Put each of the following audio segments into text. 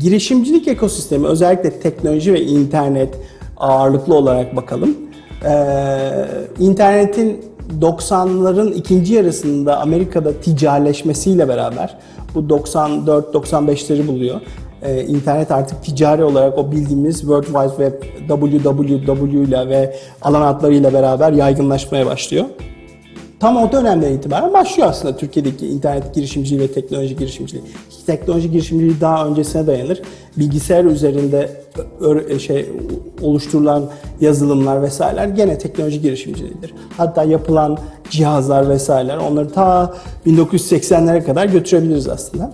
girişimcilik ekosistemi özellikle teknoloji ve internet ağırlıklı olarak bakalım. Ee, internetin 90'ların ikinci yarısında Amerika'da ticarileşmesiyle beraber bu 94-95'leri buluyor. Ee, internet artık ticari olarak o bildiğimiz World Wide Web, WWW ile ve alan adlarıyla beraber yaygınlaşmaya başlıyor. Tam o dönemden itibaren başlıyor aslında Türkiye'deki internet girişimciliği ve teknoloji girişimciliği. Teknoloji girişimciliği daha öncesine dayanır. Bilgisayar üzerinde ö- şey oluşturulan yazılımlar vesaireler gene teknoloji girişimciliğidir. Hatta yapılan cihazlar vesaireler onları ta 1980'lere kadar götürebiliriz aslında.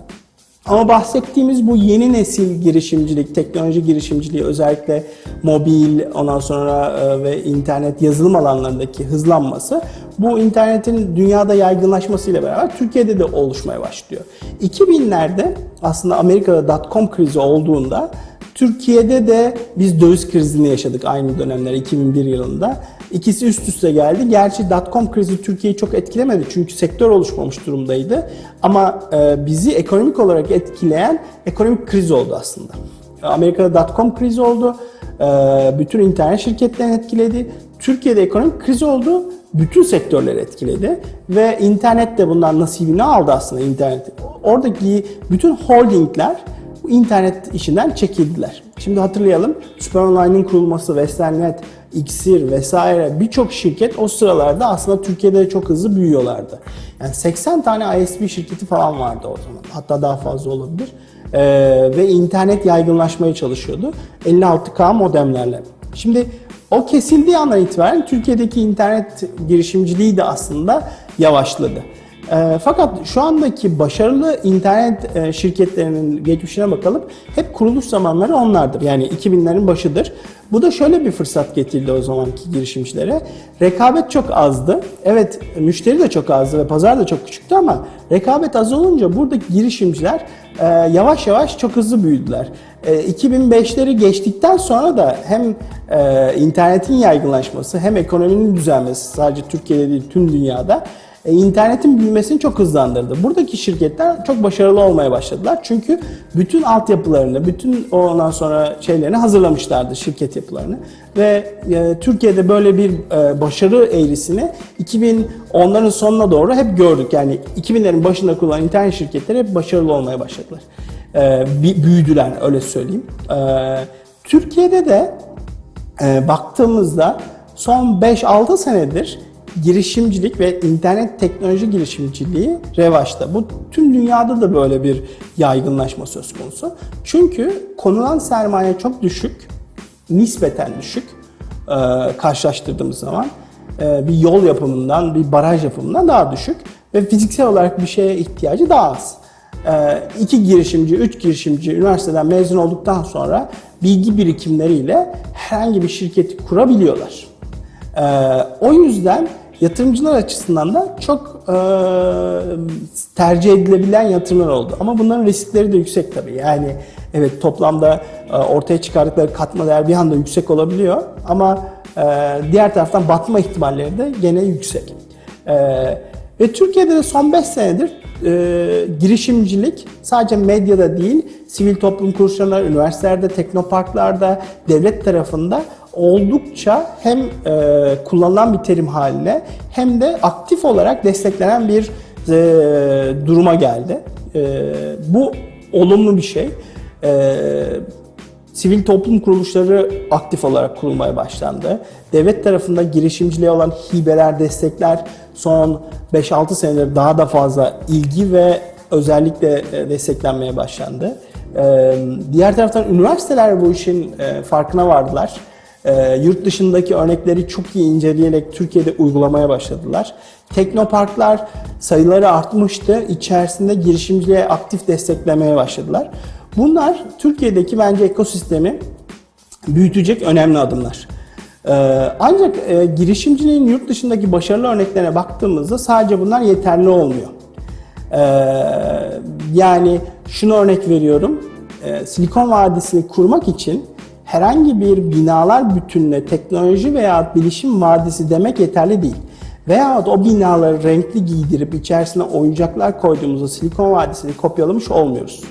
Ama bahsettiğimiz bu yeni nesil girişimcilik, teknoloji girişimciliği özellikle mobil, ondan sonra e, ve internet yazılım alanlarındaki hızlanması bu internetin dünyada yaygınlaşmasıyla beraber Türkiye'de de oluşmaya başlıyor. 2000'lerde aslında Amerika'da dot-com krizi olduğunda Türkiye'de de biz döviz krizini yaşadık aynı dönemler 2001 yılında. İkisi üst üste geldi. Gerçi dot-com krizi Türkiye'yi çok etkilemedi çünkü sektör oluşmamış durumdaydı. Ama e, bizi ekonomik olarak etkileyen ekonomik kriz oldu aslında. Amerika'da dot-com krizi oldu. E, bütün internet şirketlerini etkiledi. Türkiye'de ekonomik kriz oldu. Bütün sektörleri etkiledi. Ve internet de bundan nasibini aldı aslında internet. Oradaki bütün holdingler bu internet işinden çekildiler. Şimdi hatırlayalım. Süper Online'ın kurulması, Westernnet, İksir vesaire birçok şirket o sıralarda aslında Türkiye'de çok hızlı büyüyorlardı. Yani 80 tane ISP şirketi falan vardı o zaman. Hatta daha fazla olabilir. Ee, ve internet yaygınlaşmaya çalışıyordu. 56K modemlerle. Şimdi o kesildiği andan itibaren Türkiye'deki internet girişimciliği de aslında yavaşladı. E, fakat şu andaki başarılı internet e, şirketlerinin geçmişine bakalım. Hep kuruluş zamanları onlardır. Yani 2000'lerin başıdır. Bu da şöyle bir fırsat getirdi o zamanki girişimcilere. Rekabet çok azdı. Evet müşteri de çok azdı ve pazar da çok küçüktü ama rekabet az olunca buradaki girişimciler e, yavaş yavaş çok hızlı büyüdüler. E, 2005'leri geçtikten sonra da hem e, internetin yaygınlaşması hem ekonominin düzelmesi sadece Türkiye'de değil tüm dünyada e, internetin büyümesini çok hızlandırdı. Buradaki şirketler çok başarılı olmaya başladılar. Çünkü bütün altyapılarını, bütün ondan sonra şeylerini hazırlamışlardı şirket yapılarını. Ve e, Türkiye'de böyle bir e, başarı eğrisini 2010'ların sonuna doğru hep gördük. Yani 2000'lerin başında kurulan internet şirketleri hep başarılı olmaya başladılar. E, büyüdüler öyle söyleyeyim. E, Türkiye'de de e, baktığımızda son 5-6 senedir girişimcilik ve internet teknoloji girişimciliği revaçta. Bu tüm dünyada da böyle bir yaygınlaşma söz konusu. Çünkü konulan sermaye çok düşük, nispeten düşük e, karşılaştırdığımız zaman. E, bir yol yapımından, bir baraj yapımından daha düşük ve fiziksel olarak bir şeye ihtiyacı daha az. E, iki girişimci, üç girişimci üniversiteden mezun olduktan sonra bilgi birikimleriyle herhangi bir şirketi kurabiliyorlar. O yüzden yatırımcılar açısından da çok e, tercih edilebilen yatırımlar oldu. Ama bunların riskleri de yüksek tabii. Yani evet toplamda e, ortaya çıkardıkları katma değer bir anda yüksek olabiliyor ama e, diğer taraftan batma ihtimalleri de gene yüksek. E, ve Türkiye'de de son 5 senedir e, girişimcilik sadece medyada değil, sivil toplum kuruluşlarında, üniversitelerde, teknoparklarda, devlet tarafında oldukça hem e, kullanılan bir terim haline hem de aktif olarak desteklenen bir e, duruma geldi. E, bu olumlu bir şey. E, sivil toplum kuruluşları aktif olarak kurulmaya başlandı. Devlet tarafında girişimciliğe olan hibeler, destekler son 5-6 senedir daha da fazla ilgi ve özellikle desteklenmeye başlandı. Diğer taraftan üniversiteler bu işin farkına vardılar. Yurt dışındaki örnekleri çok iyi inceleyerek Türkiye'de uygulamaya başladılar. Teknoparklar sayıları artmıştı. İçerisinde girişimciliğe aktif desteklemeye başladılar. Bunlar Türkiye'deki bence ekosistemi büyütecek önemli adımlar. Ee, ancak e, girişimciliğin yurt dışındaki başarılı örneklerine baktığımızda sadece bunlar yeterli olmuyor. Ee, yani şunu örnek veriyorum. Silikon Vadisi'ni kurmak için herhangi bir binalar bütününe teknoloji veya bilişim vadisi demek yeterli değil. Veyahut o binaları renkli giydirip içerisine oyuncaklar koyduğumuzda Silikon Vadisi'ni kopyalamış olmuyoruz.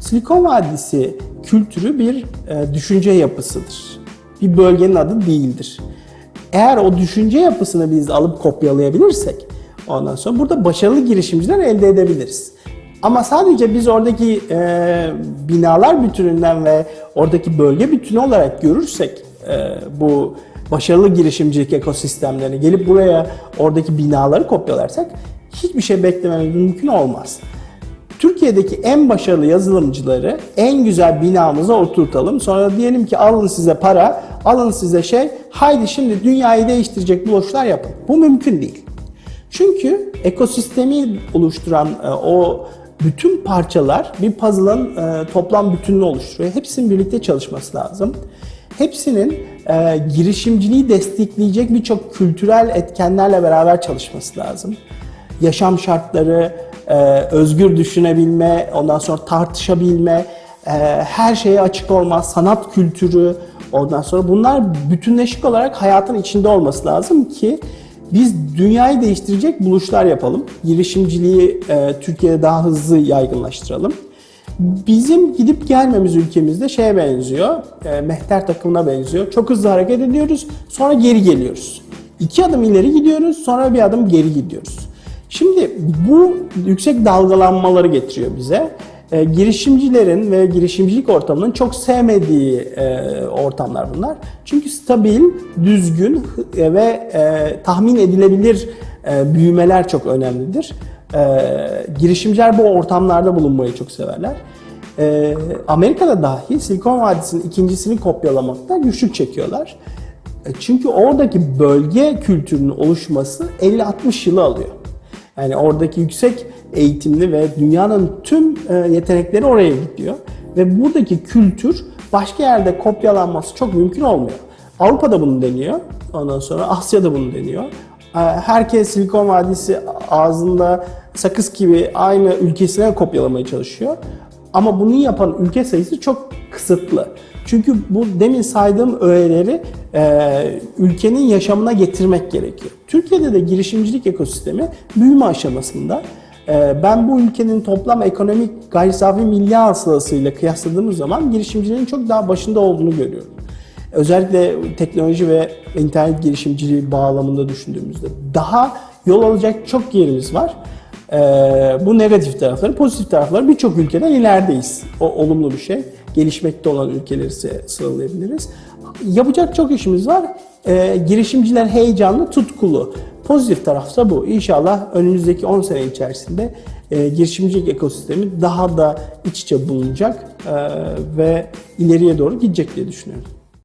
Silikon Vadisi kültürü bir e, düşünce yapısıdır. Bir bölgenin adı değildir. Eğer o düşünce yapısını biz alıp kopyalayabilirsek ondan sonra burada başarılı girişimciler elde edebiliriz. Ama sadece biz oradaki e, binalar bütününden ve oradaki bölge bütünü olarak görürsek e, bu başarılı girişimcilik ekosistemlerini gelip buraya oradaki binaları kopyalarsak hiçbir şey beklememiz mümkün olmaz. Türkiye'deki en başarılı yazılımcıları en güzel binamıza oturtalım. Sonra diyelim ki alın size para, alın size şey, haydi şimdi dünyayı değiştirecek buluşlar yapın. Bu mümkün değil. Çünkü ekosistemi oluşturan e, o bütün parçalar bir puzzle'ın e, toplam bütününü oluşturuyor. Hepsinin birlikte çalışması lazım. Hepsinin e, girişimciliği destekleyecek birçok kültürel etkenlerle beraber çalışması lazım. Yaşam şartları, e, özgür düşünebilme, ondan sonra tartışabilme, e, her şeye açık olma, sanat kültürü, ondan sonra bunlar bütünleşik olarak hayatın içinde olması lazım ki biz dünyayı değiştirecek buluşlar yapalım. Girişimciliği e, Türkiye'de daha hızlı yaygınlaştıralım. Bizim gidip gelmemiz ülkemizde şeye benziyor, e, mehter takımına benziyor. Çok hızlı hareket ediyoruz, sonra geri geliyoruz. İki adım ileri gidiyoruz, sonra bir adım geri gidiyoruz. Şimdi bu yüksek dalgalanmaları getiriyor bize. E, girişimcilerin ve girişimcilik ortamının çok sevmediği e, ortamlar bunlar. Çünkü stabil, düzgün e, ve e, tahmin edilebilir e, büyümeler çok önemlidir. E, girişimciler bu ortamlarda bulunmayı çok severler. E, Amerika'da dahi Silikon Vadisi'nin ikincisini kopyalamakta güçlük çekiyorlar. E, çünkü oradaki bölge kültürünün oluşması 50-60 yılı alıyor. Yani oradaki yüksek eğitimli ve dünyanın tüm e, yetenekleri oraya gidiyor. Ve buradaki kültür başka yerde kopyalanması çok mümkün olmuyor. Avrupa'da bunu deniyor. Ondan sonra Asya'da bunu deniyor. E, Herkes Silikon Vadisi ağzında sakız gibi aynı ülkesine kopyalamaya çalışıyor. Ama bunu yapan ülke sayısı çok kısıtlı. Çünkü bu demin saydığım öğeleri e, ülkenin yaşamına getirmek gerekiyor. Türkiye'de de girişimcilik ekosistemi büyüme aşamasında. E, ben bu ülkenin toplam ekonomik gayri safi milli hasılasıyla kıyasladığımız zaman girişimciliğin çok daha başında olduğunu görüyorum. Özellikle teknoloji ve internet girişimciliği bağlamında düşündüğümüzde daha yol alacak çok yerimiz var. Ee, bu negatif tarafları, pozitif tarafları birçok ülkeden ilerideyiz. O olumlu bir şey. Gelişmekte olan ülkeleri sı- sıralayabiliriz. Yapacak çok işimiz var. Ee, girişimciler heyecanlı, tutkulu. Pozitif tarafsa bu. İnşallah önümüzdeki 10 sene içerisinde e, girişimcilik ekosistemi daha da iç içe bulunacak e, ve ileriye doğru gidecek diye düşünüyorum.